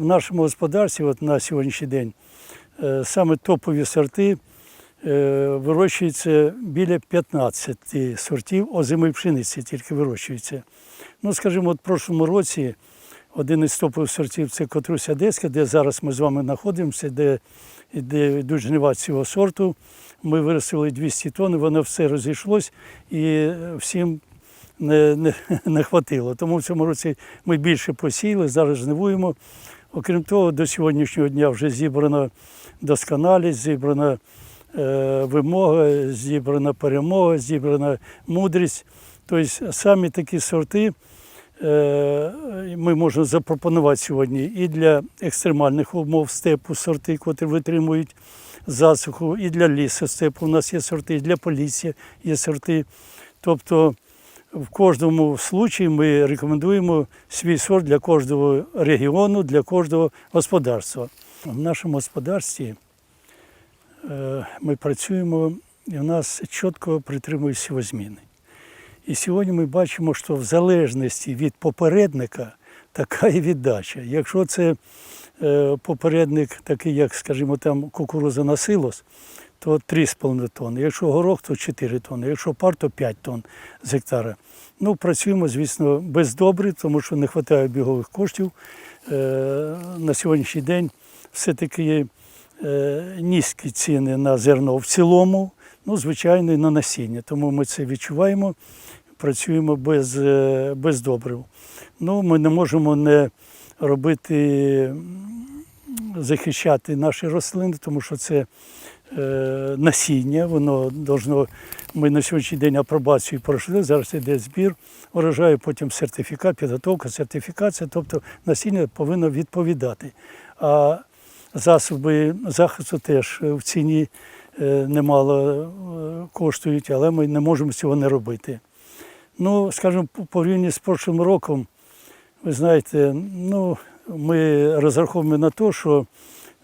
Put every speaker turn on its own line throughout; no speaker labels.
В нашому господарстві от на сьогоднішній день е, саме топові сорти е, вирощуються біля 15 сортів озимої пшениці, тільки вирощується. Ну, скажімо, от в прошлому році один із топових сортів це Котруся Одеська, де зараз ми з вами знаходимося, де, де йдуть жнива цього сорту. Ми виростили 200 тонн, воно все розійшлось і всім не, не, не хватило. Тому в цьому році ми більше посіяли, зараз жнивуємо. Окрім того, до сьогоднішнього дня вже зібрана досконалість, зібрана е, вимога, зібрана перемога, зібрана мудрість. Тобто самі такі сорти е, ми можемо запропонувати сьогодні і для екстремальних умов степу сорти, котрі витримують засуху, і для лісостепу у нас є сорти, і для полісся є сорти. Тобто в кожному случаї ми рекомендуємо свій сорт для кожного регіону, для кожного господарства. В нашому господарстві е, ми працюємо і в нас чітко притримують сівозміни. І сьогодні ми бачимо, що в залежності від попередника така і віддача. Якщо це е, попередник такий, як, скажімо, там кукуруза на силос, то 3,5 тонни. Якщо горох, то 4 тонни. Якщо пар, то 5 тонн з гектара. Ну, працюємо, звісно, без добрив, тому що не вистачає бігових коштів. Е, на сьогоднішній день все-таки е, низькі ціни на зерно в цілому, ну, звичайно, і на насіння. Тому ми це відчуваємо, працюємо без, е, без добрив. Ну, ми не можемо не робити, захищати наші рослини, тому що це е, насіння, воно должно, ми на сьогоднішній день апробацію пройшли, зараз йде збір урожаю, потім сертифікат, підготовка, сертифікація, тобто насіння повинно відповідати. А засоби захисту теж в ціні е, немало е, коштують, але ми не можемо цього не робити. Ну, скажімо, по порівнянні з прошлим роком, ви знаєте, ну, ми розраховуємо на те, що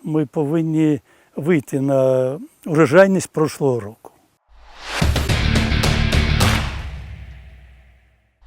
ми повинні вийти на урожайність прошлого року.